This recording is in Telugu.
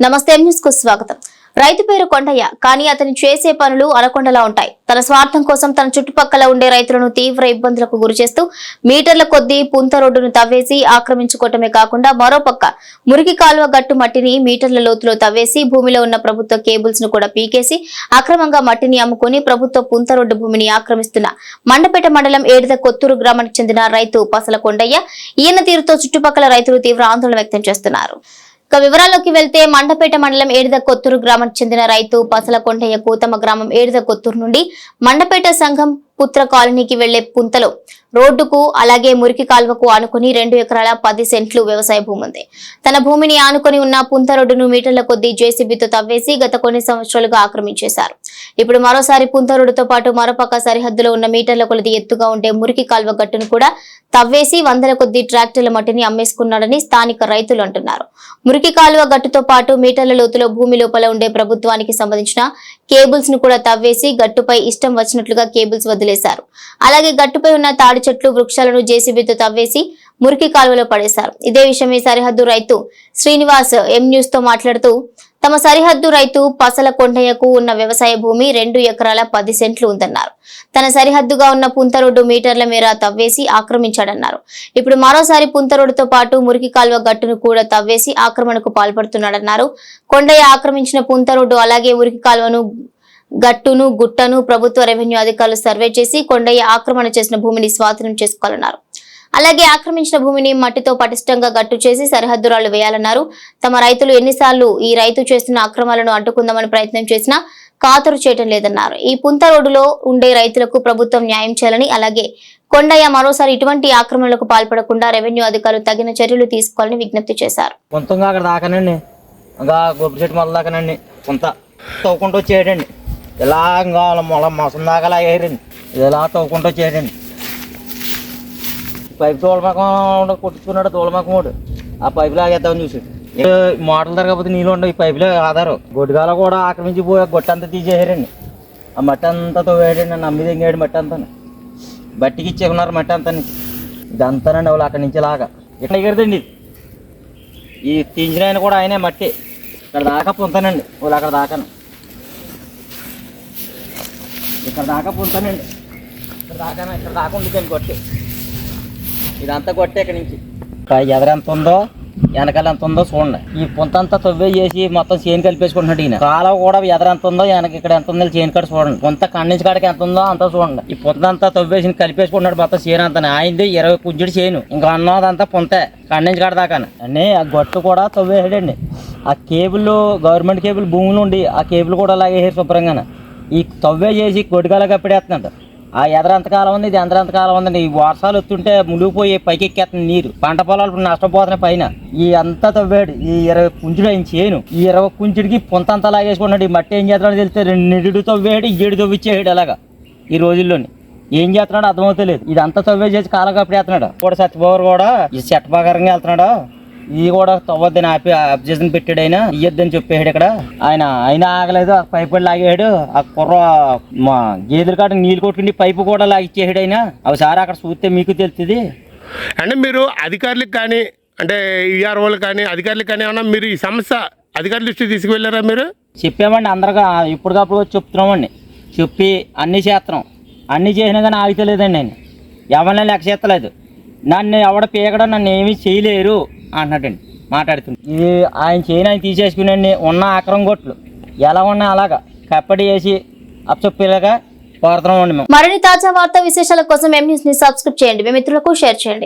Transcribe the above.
నమస్తే న్యూస్కు స్వాగతం. రైతు పేరు కొండయ్య కానీ అతను చేసే పనులు అనకొండలా ఉంటాయి. తన స్వార్థం కోసం తన చుట్టుపక్కల ఉండే రైతులను తీవ్ర ఇబ్బందులకు గురిచేస్తూ మీటర్ల కొద్దీ పుంత రోడ్డును తవ్వేసి ఆక్రమించుకోవటమే కాకుండా మరోపక్క మురికి కాలువ గట్టు మట్టిని మీటర్ల లోతులో తవ్వేసి భూమిలో ఉన్న ప్రభుత్వ కేబుల్స్ను కూడా పీకేసి అక్రమంగా మట్టిని అమ్ముకుని ప్రభుత్వ పుంత రోడ్డు భూమిని ఆక్రమిస్తున్న మండపేట మండలం ఏడిద కొత్తూరు గ్రామానికి చెందిన రైతు పసల కొండయ్య ఈయన తీరుతో చుట్టుపక్కల రైతులు తీవ్ర ఆందోళన వ్యక్తం చేస్తున్నారు. ఇక వివరాల్లోకి వెళ్తే మండపేట మండలం ఏడిద కొత్తూరు గ్రామానికి చెందిన రైతు పసల కొండయ్యకు తమ గ్రామం ఏడిద కొత్తూరు నుండి మండపేట సంఘం పుత్ర కాలనీకి వెళ్ళే పుంతలో రోడ్డుకు అలాగే మురికి కాల్వకు ఆనుకుని రెండు ఎకరాల పది సెంట్లు వ్యవసాయ భూమి ఉంది. తన భూమిని ఆనుకొని ఉన్న పుంత రోడ్డును మీటర్ల కొద్దీ జేసీబీతో తవ్వేసి గత కొన్ని సంవత్సరాలుగా ఆక్రమించేశారు. ఇప్పుడు మరోసారి పుంత రోడ్డుతో పాటు మరోపక్క సరిహద్దులో ఉన్న మీటర్ల కొలది ఎత్తుగా ఉండే మురికి కాల్వ గట్టును కూడా తవ్వేసి వందల కొద్ది ట్రాక్టర్ల మట్టిని అమ్మేసుకున్నాడని స్థానిక రైతులు అంటున్నారు. మురికి కాలువ గట్టుతో పాటు మీటర్ల లోతులో భూమి లోపల ఉండే ప్రభుత్వానికి సంబంధించిన కేబుల్స్ను కూడా తవ్వేసి గట్టుపై ఇష్టం వచ్చినట్లుగా కేబుల్స్ వదిలేశారు. అలాగే గట్టుపై ఉన్న తాడి చెట్లు వృక్షాలను జేసీబీతో తవ్వేసి మురికి కాలువలో పడేశారు. ఇదే విషయమై సరిహద్దు రైతు శ్రీనివాస్ ఎం న్యూస్తో మాట్లాడుతూ తమ సరిహద్దు రైతు పసల కొండయ్యకు ఉన్న వ్యవసాయ భూమి రెండు ఎకరాల పది సెంట్లు ఉందన్నారు. తన సరిహద్దుగా ఉన్న పుంతరోడ్డు మీటర్ల మేర తవ్వేసి ఆక్రమించాడన్నారు. ఇప్పుడు మరోసారి పుంత రోడ్డుతో పాటు మురికి కాల్వ గట్టును కూడా తవ్వేసి ఆక్రమణకు పాల్పడుతున్నాడన్నారు. కొండయ్య ఆక్రమించిన పుంత రోడ్డు అలాగే మురికి కాల్వను గట్టును గుట్టను ప్రభుత్వ రెవెన్యూ అధికారులు సర్వే చేసి కొండయ్య ఆక్రమణ చేసిన భూమిని స్వాధీనం చేసుకోవాలన్నారు. అలాగే ఆక్రమించిన భూమిని మట్టితో పటిష్టంగా గట్టు చేసి సరిహద్దు రాళ్ళు వేయాలన్నారు. తమ రైతులు ఎన్నిసార్లు ఈ రైతు చేస్తున్న అక్రమాలను అడ్డుకుందామని ప్రయత్నం చేసినా కాతరు చేయటం లేదన్నారు. ఈ పుంత రోడ్డులో ఉండే రైతులకు ప్రభుత్వం న్యాయం చేయాలని అలాగే కొండయ్య మరోసారి ఇటువంటి ఆక్రమణలకు పాల్పడకుండా రెవెన్యూ అధికారులు తగిన చర్యలు తీసుకోవాలని విజ్ఞప్తి చేశారు. కొంతంగా అక్కడ దాకానండి. ఇంకా గొప్ప చెట్టు మొదలు దాకానండి. కొంత తవ్వుకుంటూ వచ్చేయడండి ఇలా ఇంకా మొల మొసం దాకా లాగేయరండి. ఇలా తవ్వుకుంటూ వచ్చేయడండి పైపు తోలమకం కొట్టుకున్నాడు తోలమకముడు ఆ పైపు లాగేద్దామని చూసి మోటార్లు తరగకపోతే నీళ్ళు ఉండవు ఈ పైపులో ఆధారం. గొడ్డుగాల కూడా ఆక్రమించి పోయి గొట్టంతా తీసేసారండి. ఆ మట్టి అంతా తవ్వేయడండి నమ్మి దింగాడు మట్టి అంతా బట్టికి ఇచ్చేకున్నారు మట్టి అంతా ఇదంతానండి వాళ్ళు అక్కడి నుంచి లాగా. ఇక్కడ ఎగరదండి ఇది? ఈ తీంచిన ఆయన కూడా ఆయనే మట్టి. ఇక్కడ దాకా పొంతానండి వాళ్ళు అక్కడ దాకాను. ఇక్కడ దాకా పొంతానండి. ఇక్కడ దాకా ఇక్కడ దాకా ఉండిపోయింది కొట్టి ఇదంతా కొట్టే ఇక్కడ నుంచి. ఎదర ఉందో వెనకాల ఎంత ఉందో చూడండి. ఈ పుంతంతా తవ్వే చేసి మొత్తం చేను కలిపేసుకుంటున్నాడు ఈయన. కాలం కూడా ఎదర ఎంత ఉందో వెనక ఇక్కడ ఎంత ఉందో చేను కాడ చూడండి. పుంత కన్నించి కాడకి ఎంత ఉందో అంతా చూడండి. ఈ పుంతంతా తవ్వేసి కలిపేసుకుంటున్నాడు మొత్తం చేను అంతా. ఆయనది ఇరవై కుజ్జుడు చేను ఇంకా అన్నదంతా పుంతే కన్నించి కాడ దాకా అన్నీ ఆ గట్టు కూడా తవ్వేసాడండి. ఆ కేబుల్ గవర్నమెంట్ కేబుల్ భూములు ఉండి ఆ కేబుల్ కూడా లాగేసారు శుభ్రంగానే. ఈ తవ్వే చేసి గొడ్డుగాల కప్పెడేస్తున్నాడు ఆ ఎదరంతకాలం ఉంది ఇది ఎందరంతకాలం ఉందండి. ఈ వర్షాలు వస్తుంటే మునిగిపోయి పైకి ఎక్కేస్తుంది నీరు. పంట పొలాలు ఇప్పుడు నష్టపోతున్నాయి పైన. ఈ అంతా తవ్వాడు ఈ ఇరవై కుంచుడు ఆయన చేయను ఈ ఇరవై కుంచుడికి పొంతంతా లాగేసుకున్నాడు ఈ మట్టి ఏం చేస్తున్నాడో తెలిస్తే రెండు నిడు తవ్వాడు ఏడు తవ్విచ్చేసాడు అలాగా ఈ రోజుల్లోని. ఏం చేస్తున్నాడో అర్థమవుతలేదు. ఇదంతా తవ్వే చేసి కాలకప్పుడు కప్పుడేస్తున్నాడు కూడా సత్యబాబు కూడా ఈ చెట్ట బాగారంగా వెళ్తున్నాడు. ఇది కూడా తవ్వద్దని ఆపి అబ్జెక్షన్ పెట్టాడు ఆయన. ఇయ్యొద్దని చెప్పాడు ఇక్కడ. ఆయన ఆయన ఆగలేదు. ఆ పైపు లాగాడు ఆ కుర్ర మా గేదెల కాడ నీళ్ళు కొట్టుకుని పైపు కూడా లాగిచ్చేసాడు ఆయన. ఒకసారి అక్కడ చూస్తే మీకు తెలుస్తుంది. అంటే మీరు అధికారులకు కానీ అంటే ఈఆర్ఓలకు కానీ అధికారులకు కానీ ఏమన్నా మీరు ఈ సమస్య అధికారుల దృష్టికి తీసుకువెళ్ళారా మీరు? చెప్పామండి అందరుగా ఇప్పటికప్పుడు చెప్తున్నామండి. చెప్పి అన్నీ చేస్తున్నాం. అన్నీ చేసినా కానీ ఆగితలేదండి నేను ఎవరిని లెక్క చేస్తలేదు. నన్ను ఎవడ పీకడం నన్ను ఏమీ చేయలేరు అంటున్నాడండి. మాట్లాడుతుంది ఇది ఆయన చేయని ఆయన తీసేసుకునండి ఉన్న ఆక్రం కొట్లు. ఎలా ఉన్నా అలాగా. కప్పడి వేసి అప్పచెప్పేలాగా కోరుతున్నామండి మేము. మరిన్ని తాజా వార్తా విశేషాల కోసం మేము ని సబ్స్క్రైబ్ చేయండి. మీ మిత్రులకు షేర్ చేయండి.